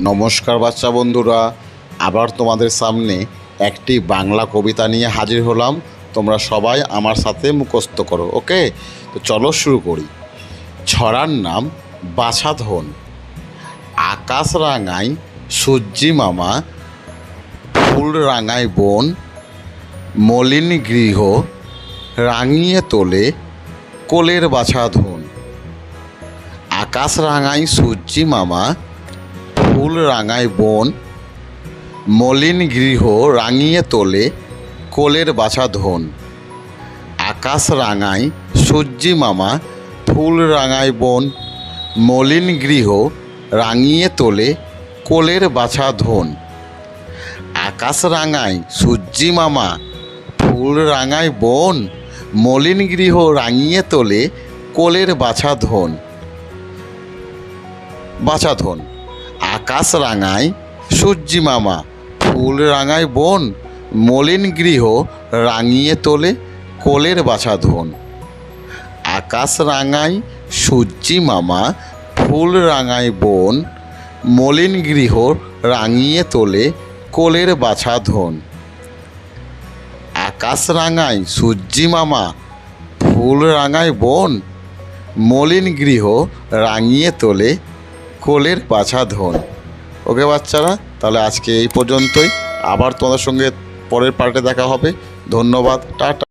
নমস্কার বাচ্চা বন্ধুরা, আবার তোমাদের সামনে একটি বাংলা কবিতা নিয়ে হাজির হলাম। তোমরা সবাই আমার সাথে মুখস্থ করো, ওকে? তো চলো শুরু করি। ছড়ার নাম বাছাধন। আকাশ রাঙাই সূর্যি মামা, ফুল রাঙাই বন, মলিন গৃহ, রাঙিয়ে তোলে কোলের বাছাধন। আকাশ রাঙাই সূর্যি মামা ফুল রাঙায় বন, মলিন গৃহ রাঙিয়ে তোলে কোলের বাছা ধন। আকাশ রাঙায় সূর্যি মামা ফুল রাঙায় বন, মলিন গৃহ রাঙিয়ে তোলে কোলের বাছা ধন। আকাশ রাঙায় সূর্যি মামা ফুল রাঙায় বন, মলিন গৃহ রাঙিয়ে তোলে কোলের বাছা ধন। বাছাধন আকাশ রাঙায় সূর্যি মামা, ফুল রাঙায় বন, মলিন গৃহ রাঙিয়ে তোলে কোলের বাছাধন আকাশ রাঙায় সূর্যি মামা, ফুল রাঙায় বন, মলিন গৃহ রাঙিয়ে তোলে কোলের বাছাধন আকাশ রাঙায় সূর্যি মামা, ফুল রাঙায় বন, মলিন গৃহ রাঙিয়ে তোলে কোলের বাছা ধন। ওকে বাচ্চারা, তাহলে আজকে এই পর্যন্তই। আবার তোমাদের সঙ্গে পরের পার্টে দেখা হবে। ধন্যবাদ, টাটা।